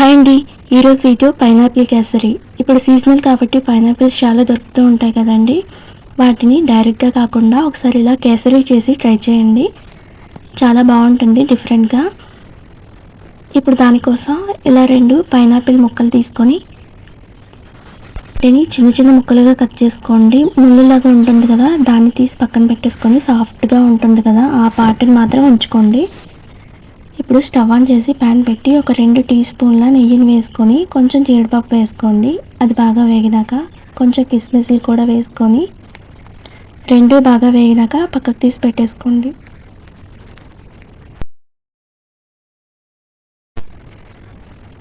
Hi అండి. ఈరోజు ఇది పైనాపిల్ కేసరి. ఇప్పుడు సీజనల్ కాబట్టి పైనాపిల్స్ చాలా దొరుకుతూ ఉంటాయి కదండి. వాటిని డైరెక్ట్గా కాకుండా ఒకసారి ఇలా కేసరి చేసి ట్రై చేయండి. చాలా బాగుంటుంది డిఫరెంట్గా. ఇప్పుడు దానికోసం ఇలా రెండు పైనాపిల్ ముక్కలు తీసుకొని వాటిని చిన్న చిన్న ముక్కలుగా కట్ చేసుకోండి. ముళ్ళులాగా ఉంటుంది కదా దాన్ని తీసి పక్కన పెట్టేసుకొని సాఫ్ట్గా ఉంటుంది కదా ఆ పార్ట్ని మాత్రం ఉంచుకోండి. ఇప్పుడు స్టవ్ ఆన్ చేసి ప్యాన్ పెట్టి ఒక రెండు టీ స్పూన్ల నెయ్యిని వేసుకొని కొంచెం జీడిపప్పు వేసుకోండి. అది బాగా వేగినాక కొంచెం కిస్మిస్లు కూడా వేసుకొని రెండు బాగా వేగినాక పక్కకు తీసి పెట్టేసుకోండి.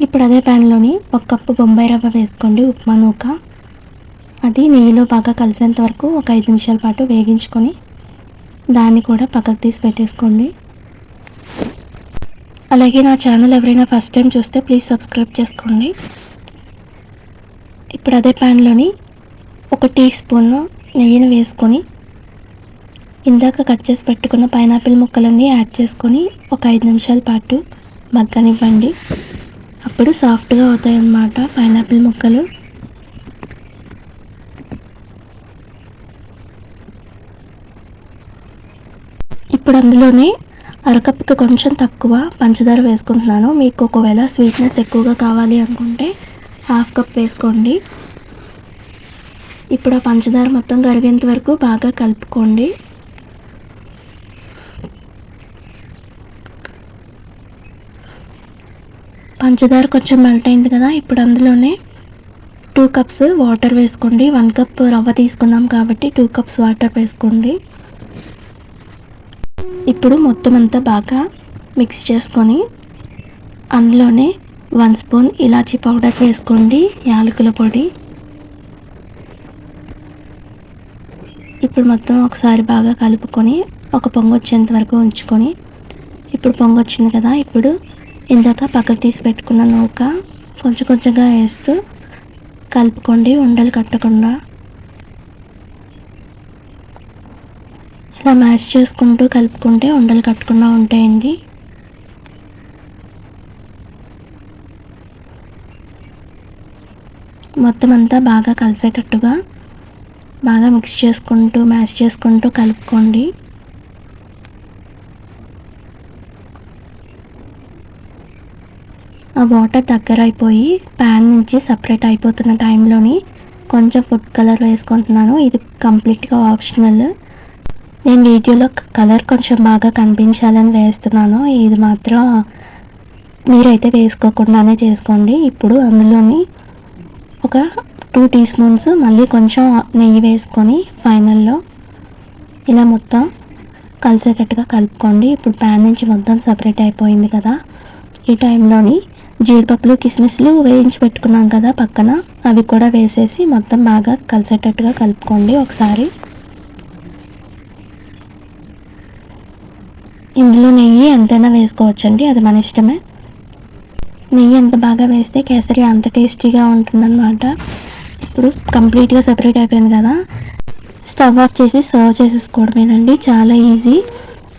ఇప్పుడు అదే ప్యాన్లోని ఒక కప్పు బొంబాయి రవ్వ వేసుకోండి ఉప్మా నూక. అది నెయ్యిలో బాగా కలిసేంత వరకు ఒక ఐదు నిమిషాల పాటు వేగించుకొని దాన్ని కూడా పక్కకు తీసి పెట్టేసుకోండి. అలాగే నా ఛానల్ ఎవరైనా ఫస్ట్ టైం చూస్తే ప్లీజ్ సబ్స్క్రైబ్ చేసుకోండి. ఇప్పుడు అదే ప్యాన్లోని ఒక టీ స్పూన్ నెయ్యిని వేసుకొని ఇందాక కట్ చేసి పెట్టుకున్న పైనాపిల్ ముక్కలన్నీ యాడ్ చేసుకొని ఒక ఐదు నిమిషాల పాటు మగ్గనివ్వండి. అప్పుడు సాఫ్ట్గా అవుతాయి అన్నమాట పైనాపిల్ ముక్కలు. ఇప్పుడు అందులోనే అరకప్పుకి కొంచెం తక్కువ పంచదార వేసుకుంటున్నాను. మీకు ఒకవేళ స్వీట్నెస్ ఎక్కువగా కావాలి అనుకుంటే హాఫ్ కప్ వేసుకోండి. ఇప్పుడు ఆ పంచదార మొత్తం కరిగేంత వరకు బాగా కలుపుకోండి. పంచదార కొంచెం మెల్ట్ అయింది కదా ఇప్పుడు అందులోనే టూ కప్స్ వాటర్ వేసుకోండి. వన్ కప్ రవ్వ తీసుకున్నాం కాబట్టి టూ కప్స్ వాటర్ వేసుకోండి. ఇప్పుడు మొత్తం అంతా బాగా మిక్స్ చేసుకొని అందులోనే వన్ స్పూన్ ఇలాచీ పౌడర్ వేసుకోండి యాలకుల పొడి. ఇప్పుడు మొత్తం ఒకసారి బాగా కలుపుకొని ఒక పొంగు వచ్చేంత వరకు ఉంచుకొని ఇప్పుడు పొంగు వచ్చింది కదా ఇప్పుడు ఇందాక పక్కకు తీసి పెట్టుకున్న నూక కొంచెం కొంచెంగా వేస్తూ కలుపుకోండి ఉండలు కట్టకుండా. ఇలా మ్యాష్ చేసుకుంటూ కలుపుకుంటే ఉండలు కట్టకుండా ఉంటాయండి. మొత్తం అంతా బాగా కలిసేటట్టుగా బాగా మిక్స్ చేసుకుంటూ మ్యాష్ చేసుకుంటూ కలుపుకోండి. ఆ వాటర్ దగ్గర అయిపోయి ప్యాన్ నుంచి సపరేట్ అయిపోతున్న టైంలోని కొంచెం ఫుడ్ కలర్ వేసుకుంటున్నాను. ఇది కంప్లీట్గా ఆప్షనల్. నేను వీడియోలో కలర్ కొంచెం బాగా కనిపించాలని వేస్తున్నాను. ఇది మాత్రం మీరైతే వేసుకోకుండానే చేసుకోండి. ఇప్పుడు అందులోని ఒక టూ టీ స్పూన్స్ మళ్ళీ కొంచెం నెయ్యి వేసుకొని ఫైనల్లో ఇలా మొత్తం కలిసేటట్టుగా కలుపుకోండి. ఇప్పుడు ప్యాన్ నుంచి మొత్తం సపరేట్ అయిపోయింది కదా. ఈ టైంలోని జీడిపప్పులు కిస్మిస్లు వేయించి పెట్టుకున్నాం కదా పక్కన. అవి కూడా వేసేసి మొత్తం బాగా కలిసేటట్టుగా కలుపుకోండి ఒకసారి. ఇందులో నెయ్యి ఎంతైనా వేసుకోవచ్చండి అది మన ఇష్టమే. నెయ్యి ఎంత బాగా వేస్తే కేసరి అంత టేస్టీగా ఉంటుందన్నమాట. ఇప్పుడు కంప్లీట్గా సెపరేట్ అయిపోయింది కదా. స్టవ్ ఆఫ్ చేసి సర్వ్ చేసేసుకోవడమేనండి చాలా ఈజీ.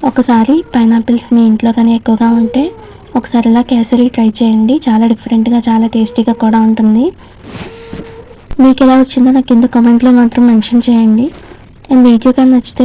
ఒకసారి పైనాపిల్స్ మీ ఇంట్లో కానీ ఎక్కువగా ఉంటే ఒకసారి ఇలా కేసరి ట్రై చేయండి చాలా డిఫరెంట్గా చాలా టేస్టీగా కూడా ఉంటుంది. మీకు ఎలా వచ్చిందో నాకు కింద కామెంట్లో మాత్రం మెన్షన్ చేయండి. అండ్ వీడియో కానీ నచ్చితే